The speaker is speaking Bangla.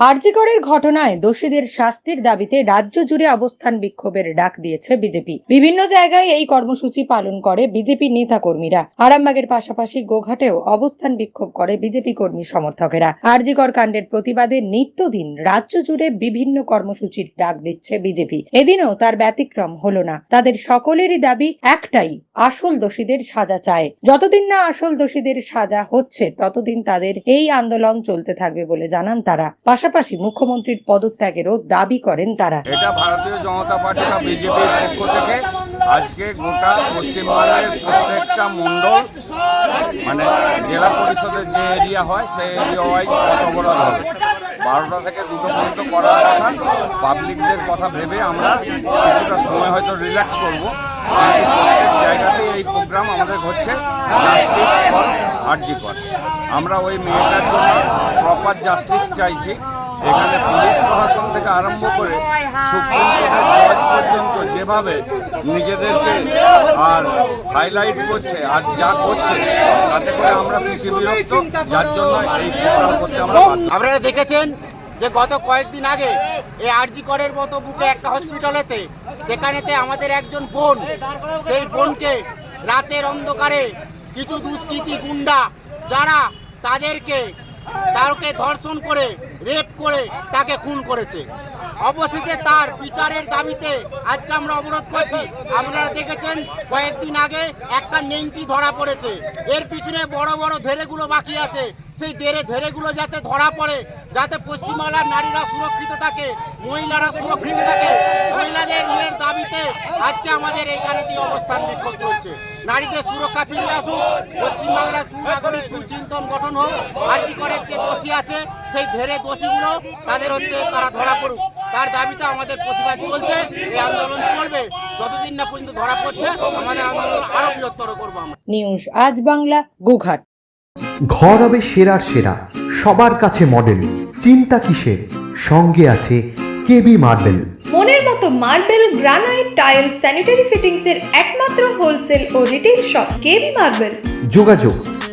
আরজিকরের ঘটনায় দোষীদের শাস্তির দাবিতে রাজ্য জুড়ে অবস্থান বিক্ষোভের ডাক দিয়েছে বিজেপি। বিভিন্ন জায়গায় এই কর্মসূচি পালন করে বিজেপি নেতা কর্মীরা আরামবাগের পাশাপাশি গোঘাটেও অবস্থান বিক্ষোভ করে বিজেপি কর্মী সমর্থকেরা। আরজিকর কাণ্ডের প্রতিবাদে নিত্যদিন রাজ্য জুড়ে বিভিন্ন কর্মসূচির ডাক দিচ্ছে বিজেপি। এদিনও তার ব্যতিক্রম হলো না। তাদের সকলেরই দাবি একটাই, আসল দোষীদের সাজা চায়। যতদিন না আসল দোষীদের সাজা হচ্ছে, ততদিন তাদের এই আন্দোলন চলতে থাকবে বলে জানান তারা। পাশাপাশি মুখ্যমন্ত্রীর পদত্যাগেরও দাবি করেন তারা। এটা ভারতীয় জনতা পার্টি বা বিজেপির পক্ষ থেকে আজকে গোটা পশ্চিমবঙ্গের প্রত্যেকটা মণ্ডল মানে জেলা পরিষদের যে এরিয়া হয়, সেই এরিয়া অবরোধ হবে। বারোটা থেকে দুটো পর্যন্ত করার কথা, পাবলিকদের কথা ভেবে আমরা কিছুটা সময় হয়তো রিল্যাক্স করব। জায়গাতেই এই প্রোগ্রাম আমাদের হচ্ছে জাস্টিস ফর আমরা ওই মেয়েটার জন্য প্রপার জাস্টিস চাইছি। এখানে পুলিশ প্রশাসন থেকে আরম্ভ করে পর্যন্ত যেভাবে নিজেদেরকে আর হাইলাইট করছে আর যা করছে, তাতে করে আমরা পৃথিবী বিরক্ত, যার জন্য এই করতে আমরা আপনারা দেখেছেন যে গত কয়েকদিন আগে এই আরজি করের মতো বুকে একটা হসপিটালেতে, সেখানেতে আমাদের একজন বোন, সেই বোনকে রাতের অন্ধকারে কিছু দুষ্কৃতী গুন্ডা যারা তাদেরকে, তারকে ধর্ষণ করে রেপ করে তাকে খুন করেছে। অবশেষে তার বিচারের দাবিতে আজকে আমরা অবরোধ করছি। আপনারা দেখেছেন, কয়েকদিন আগে একটা নেংটি ধরা পড়েছে। এর পিছনে বড় বড় ধেরেগুলো বাকি আছে। সেই ধেরে ধেরেগুলো যাতে ধরা পড়ে, যাতে পশ্চিমবাংলার নারীরা সুরক্ষিত থাকে, মহিলারা সুরক্ষিত থাকে, মহিলাদের দাবিতে আজকে আমাদের এইখানেতে অবস্থান বিক্ষোভ চলছে। নারীদের সুরক্ষা ফিরে আসুক, পশ্চিমবাংলার সুনাগরিক সুচিন্তন গঠন হোক। আর কি করে যে দোষী আছে সেই ধেরে দোষীগুলো তাদের হচ্ছে তারা ধরা পড়ুক। তার দাবিতে আমাদের প্রতিবাদ চলছে এই আন্দোলন চলবে। যতদিন না পর্যন্ত ধরা পড়ছে আমাদের আন্দোলন আরও বৃহত্তর করব আমরা। নিউজ আজ বাংলা গোঘাট। ঘর হবে সেরার সেরা সবার কাছে মডেল চিন্তা কিসের? সঙ্গে আছে কেবি মার্বেল। মনের মতো marble granite tile sanitary fittings এর একমাত্র হোলসেল ও রিটেল শপ কেবি মার্বেল। যোগাযোগ